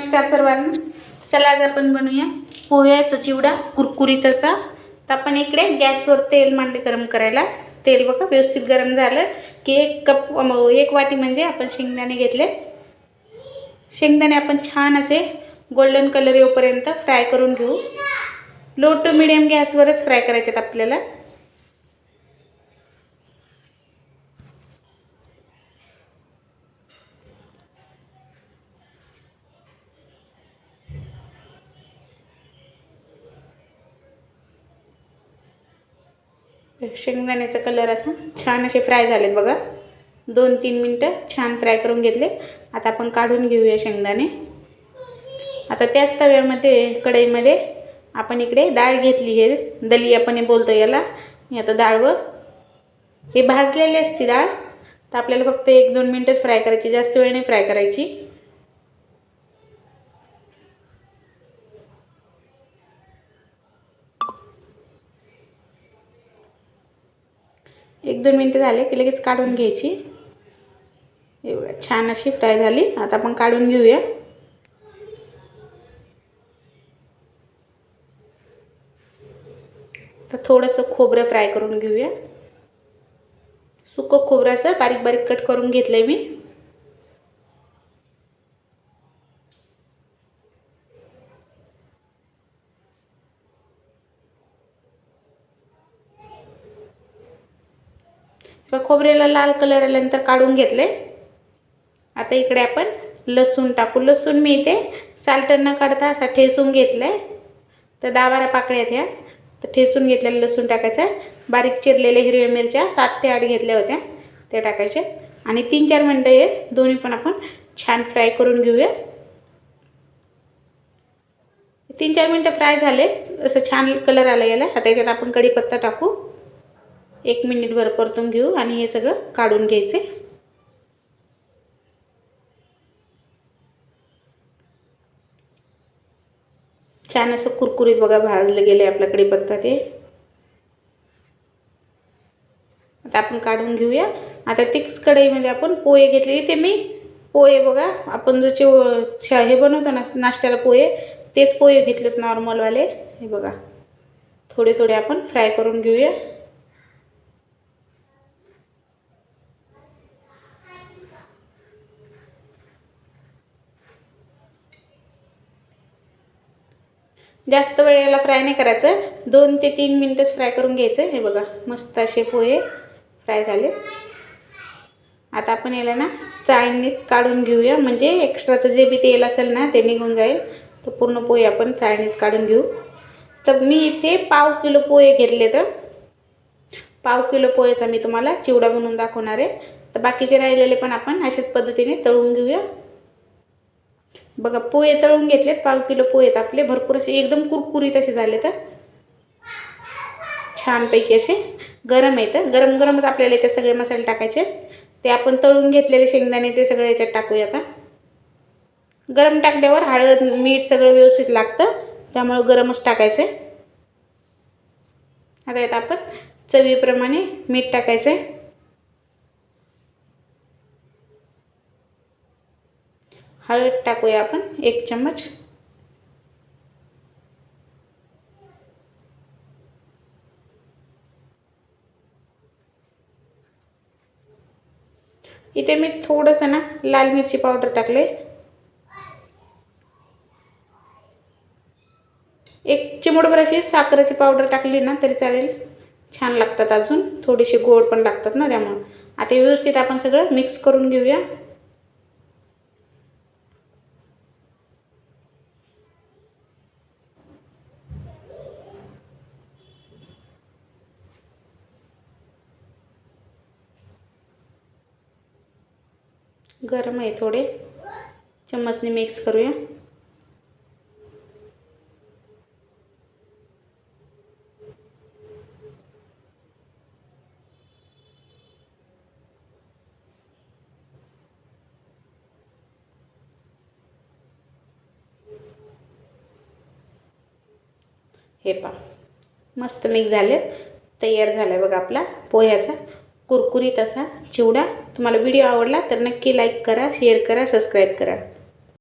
नमस्कार सर्वांना. चला आज आपण बनवूया पोह्याचा चिवडा कुरकुरीत असा. तर आपण इकडे गॅसवर तेल मांडले गरम करायला. तेल बघा व्यवस्थित गरम झालं की एक कप एक वाटी म्हणजे आपण शेंगदाणे घेतले. शेंगदाणे आपण छान असे गोल्डन कलर येऊपर्यंत फ्राय करून घेऊ. लो टू मिडियम गॅसवरच फ्राय करायचे आहेत आपल्याला. शेंगदाण्याचा कलर असा. छान असे फ्राय झालेत बघा. दोन तीन मिनटं छान फ्राय करून घेतले. आता आपण काढून घेऊया शेंगदाणे. आता त्याच तव्यामध्ये कढईमध्ये आपण इकडे डाळ घेतली हे दली आपण बोलतो याला आता डाळवर. हे भाजलेली असते डाळ. तर आपल्याला फक्त एक दोन मिनटंच फ्राय करायची. जास्त वेळ नाही फ्राय करायची. एक दोन मिनटं झाले की लगेच काढून घ्यायची. हे बघा छान अशी फ्राय झाली. आता आपण काढून घेऊया. तर थोडंसं खोबरं फ्राय करून घेऊया. सुकं खोबऱ्याचं बारीक बारीक कट करून घेतलं आहे मी. किंवा खोबरेला लाल कलर आल्यानंतर काढून घेतले. आता इकडे आपण लसूण टाकू. लसूण मी इथे साल्ट न काढता असा ठेसून घेतलं. आहे तर दहा बारा पाकळ्या आहेत ह्या. तर ठेसून घेतलेलं लसूण टाकायचं. बारीक चिरलेल्या हिरव्या मिरच्या सात ते आठ घेतल्या होत्या. त्या टाकायच्या आणि तीन चार मिनटं हे दोन्ही पण आपण छान फ्राय करून घेऊया. तीन चार मिनटं फ्राय झाले. असं छान कलर आला याला. आता याच्यात आपण कढीपत्ता टाकू. एक मिनिटभर परतून घेऊ आणि हे सगळं काढून घ्यायचे. छान असं कुरकुरीत बघा भाजलं गेले आपल्याकडे पत्ता ते आता आपण काढून घेऊया. आता तीच कढईमध्ये आपण पोहे घेतले. ते मी पोहे बघा आपण जो चे छा हे बनवतो ना नाश्त्याला पोहे तेच पोहे घेतलेत नॉर्मलवाले हे बघा. थोडे थोडे आपण फ्राय करून घेऊया. जास्त वेळ याला फ्राय नाही करायचं. दोन ते तीन मिनटंच फ्राय करून घ्यायचं. हे बघा मस्त असे पोहे फ्राय झाले. आता आपण याला ना चाळणीत काढून घेऊया. म्हणजे एक्स्ट्राचं जे बी तेल असेल ना ते निघून जाईल. तर पूर्ण पोहे आपण चाळणीत काढून घेऊ. तर मी इथे पाव किलो पोहे घेतले तर पाव किलो पोहेचा मी तुम्हाला चिवडा बनवून दाखवणार आहे. तर बाकीचे राहिलेले पण आपण अशाच पद्धतीने तळून घेऊया. बघा पोहे तळून घेतलेत पाव किलो पोहेत आपले. भरपूर असे एकदम कुरकुरीत असे झाले तर. छानपैकी असे. गरम येतं गरम गरमच आपल्याला याच्यात सगळे मसाले टाकायचे. ते आपण तळून घेतलेले शेंगदाणे ते सगळे याच्यात टाकूया आता. गरम टाकल्यावर हळद मीठ सगळं व्यवस्थित लागतं. त्यामुळं गरमच टाकायचं. आहे आता यात आपण चवीप्रमाणे मीठ टाकायचं. आहे हळद टाकूया आपण एक चम्मच. इथे मी थोडंसं ना लाल मिरची पावडर टाकले. एक चिमूटभर अशी साखरेची पावडर टाकली ना तरी चालेल. छान लागतात अजून थोडीशी गोड पण लागतात ना त्यामुळं. आता व्यवस्थित आपण सगळं मिक्स करून घेऊया. गरम आहे थोडे. चम्मचने मिक्स करूया. हे पा मस्त मिक्स झाले तयार झाला आहे बघा आपला पोह्याचा. कुरकुरीत असा चिवडा. तुम्हाला व्हिडिओ आवडला तर नक्की लाईक करा शेअर करा सबस्क्राईब करा.